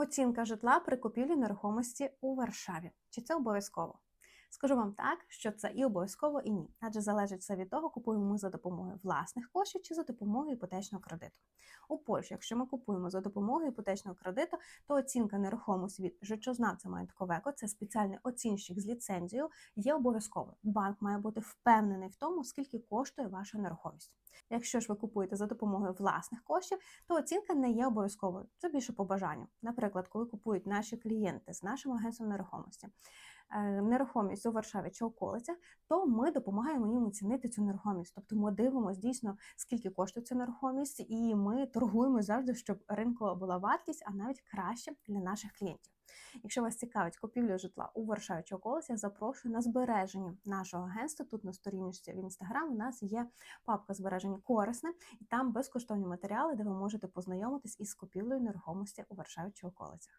Оцінка житла при купівлі нерухомості у Варшаві. Чи це обов'язково? Скажу вам так, що це і обов'язково, і ні. Адже залежить все від того, купуємо ми за допомогою власних коштів чи за допомогою іпотечного кредиту. У Польщі, якщо ми купуємо за допомогою іпотечного кредиту, то оцінка нерухомості від жичознавця маєтковеко, це спеціальний оцінщик з ліцензією, є обов'язковою. Банк має бути впевнений в тому, скільки коштує ваша нерухомість. Якщо ж ви купуєте за допомогою власних коштів, то оцінка не є обов'язковою. Це більше по бажанню. Наприклад, коли купують наші клієнти з нашим агентством нерухомості. Е, Нерухомість у Варшаві чи околицях, то ми допомагаємо їм оцінити цю нерухомість. Тобто ми дивимося дійсно, скільки коштує ця нерухомість, і ми торгуємо завжди, щоб ринку була вартість, а навіть краще для наших клієнтів. Якщо вас цікавить купівля житла у Варшаві чи околицях, запрошую на збереження нашого агентства. Тут на сторіночці в інстаграм у нас є папка збереження корисне, і там безкоштовні матеріали, де ви можете познайомитись із купівлею нерухомості у Варшаві чи околицях.